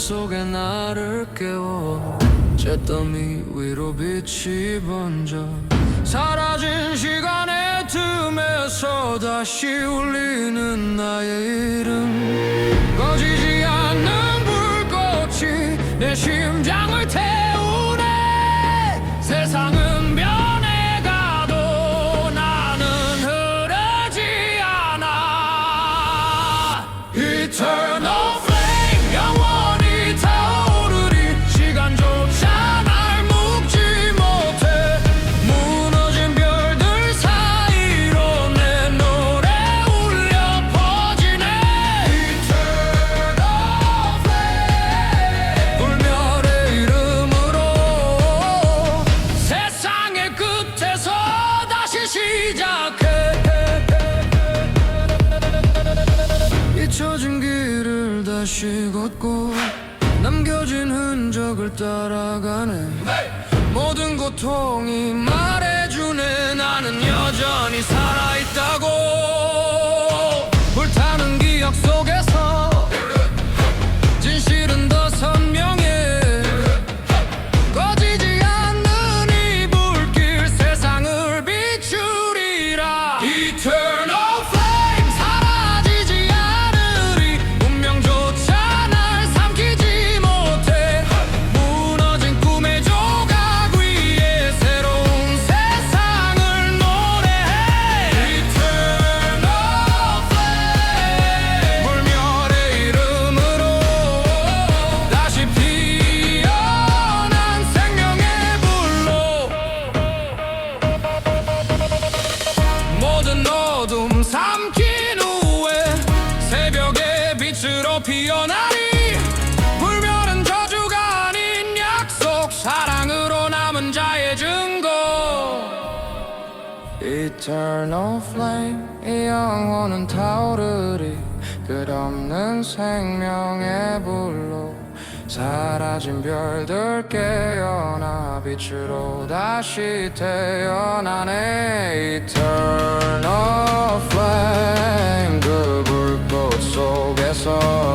꿈속에 나를 깨워 잿더미 위로 빛이 번져 사라진 시간의 틈에서 다시 울리는 나의 이름 꺼지지 않는 불꽃이 내 시. 시 시작해 잊혀진 길을 다시 걷고 남겨진 흔적을 따라가네. 모든 고통이 말 모든 어둠 삼킨 후에 새벽의 빛으로 피어나리 불멸은 저주가 아닌 약속 사랑으로 남은 자의 증거. Eternal flame 이 영혼은 타오르리. 끝없는 생명의 불로 사라진 별들 깨어나 빛으로 다시 태어나네 Eternal flame 그 불꽃 속에서